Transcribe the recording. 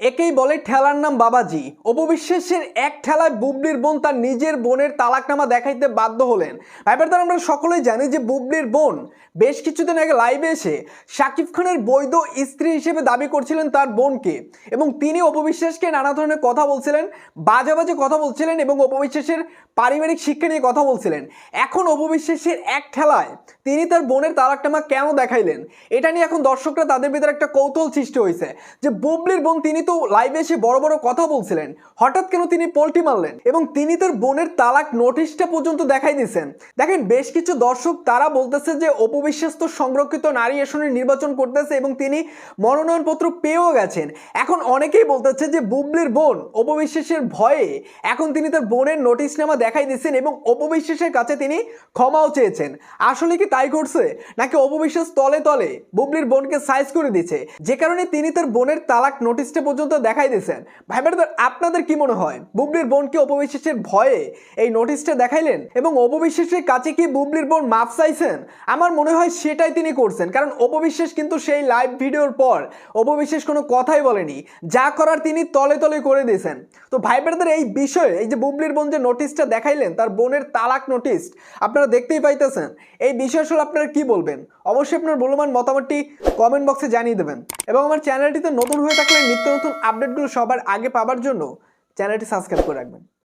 একেই বলে ঠেলার নাম বাবাজি। অপবিশ্বাসের এক ঠেলায় বুবলির বোন তার নিজের বোনের তালাকনামা দেখাইতে বাধ্য হলেন। তার আমরা সকলেই জানি যে বুবলির বোন বেশ কিছুদিন আগে লাইভে এসে শাকিব খানের বৈধ স্ত্রী হিসেবে দাবি করছিলেন তার বোনকে এবং তিনি অপবিশ্বাসকে নানা ধরনের কথা বলছিলেন বাজে বাজে কথা বলছিলেন এবং অপবিশ্বাসের পারিবারিক শিক্ষা নিয়ে কথা বলছিলেন। এখন অপবিশ্বাসের এক ঠেলায় তিনি তার বোনের তালাকনামা কেন দেখাইলেন? এটা নিয়ে এখন দর্শকরা তাদের ভিতরে একটা কৌতূহল সৃষ্টি হয়েছে যে বুবলির বোন তিনি তো লাইভে এসে বড় বড় কথা বলছিলেন। হঠাৎ কেন তিনি পোল্টি মারলেন? এবং তিনি তার বোনের তালাক নোটিশটা পর্যন্ত দেখাই দিয়েছেন। দেখেন, বেশ কিছু দর্শক তারা বলতেছে যে অপবিশ্বাস তো সংরক্ষিত নারী আসনে নির্বাচন করতেছে এবং তিনি মনোনয়নপত্র পেয়েও গেছেন। এখন অনেকেই বলতেছে যে, বুবলির বোন অপবিশ্বাসের ভয়ে এখন তিনি তার বোনের নোটিশ নোটিশনামা দেখাই দিয়েছেন এবং অপবিশ্বাসের কাছে তিনি ক্ষমাও চেয়েছেন। আসলে কি তাই করছে নাকি অপবিশ্বাস তলে তলে বুবলির বোনকে সাইজ করে দিচ্ছে যে কারণে তিনি তার বোনের তালাক নোটিশটা পর্যন্ত দেখাই দিয়েছেন। ভাই ব্রাদার আপনাদের কি মনে হয়, বুবলির বোনকে অপবিশ্বাসের ভয়ে এই নোটিশটা দেখাইলেন এবং অপবিশ্বাসের কাছে কি বুবলির বোন মাফ চাইছেন? আমার মনে হয় সেটাই তিনি করছেন, কারণ অপবিশ্বাস কিন্তু সেই লাইভ ভিডিওর পর অপবিশ্বাস কোনো কথাই বলেনি, যা করার তিনি তলে তলে করে দিয়েছেন। তো ভাই ব্রাদার এই বিষয়ে, এই যে বুবলির বোন যে নোটিশটা দেখাইলেন, তার বোনের তালাক নোটিশ আপনারা দেখতেই পাইতেছেন। এই বিষয় আসলে আপনারা কি বলবেন? অবশ্যই আপনার মূল্যবান মতামতটি কমেন্ট বক্সে জানিয়ে দেবেন। এবং আমার চ্যানেলটিতে নতুন হয়ে থাকলে নিত্য নতুন আপডেটগুলো সবার আগে পাবার জন্য চ্যানেলটি সাবস্ক্রাইব করে রাখবেন।